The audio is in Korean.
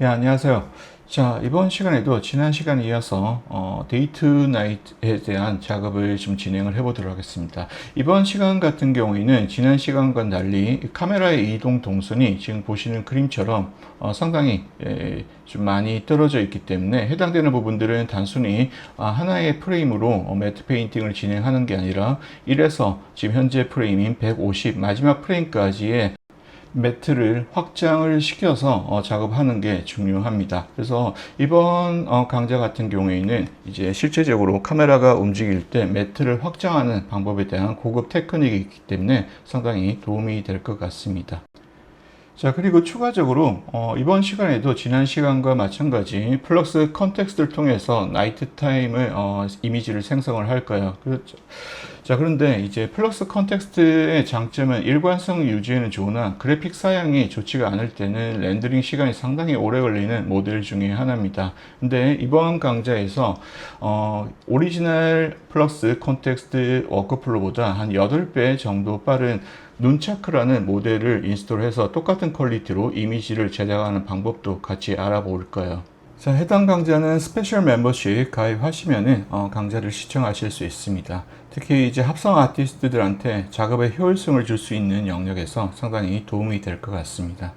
네, 안녕하세요. 자, 이번 시간에도 지난 시간에 이어서 어, 데이트 나이트에 대한 작업을 좀 진행을 해보도록 하겠습니다. 이번 시간 같은 경우에는 지난 시간과 달리 카메라의 이동 동선이 지금 보시는 그림처럼 어, 상당히 에, 좀 많이 떨어져 있기 때문에 해당되는 부분들은 단순히 아, 하나의 프레임으로 어, 매트 페인팅을 진행하는 게 아니라 1에서 지금 현재 프레임인 150 마지막 프레임까지의 매트를 확장을 시켜서 어, 작업하는 게 중요합니다. 그래서 이번 어, 강좌 같은 경우에는 이제 실제적으로 카메라가 움직일 때 매트를 확장하는 방법에 대한 고급 테크닉이 있기 때문에 상당히 도움이 될 것 같습니다. 자, 그리고 추가적으로 어, 이번 시간에도 지난 시간과 마찬가지 플럭스 컨텍스트를 통해서 나이트 타임을 어, 이미지를 생성을 할 거예요. 그렇죠. 자, 그런데 이제 플럭스 컨텍스트의 장점은 일관성 유지에는 좋으나 그래픽 사양이 좋지가 않을 때는 렌더링 시간이 상당히 오래 걸리는 모델 중에 하나입니다. 근데 이번 강좌에서 어, 오리지널 플럭스 컨텍스트 워크플로보다 한 8배 정도 빠른 눈차크라는 모델을 인스톨해서 똑같은 퀄리티로 이미지를 제작하는 방법도 같이 알아볼 거예요. 자, 해당 강좌는 스페셜 멤버십 가입하시면은 어, 강좌를 시청하실 수 있습니다. 특히 이제 합성 아티스트들한테 작업의 효율성을 줄 수 있는 영역에서 상당히 도움이 될 것 같습니다.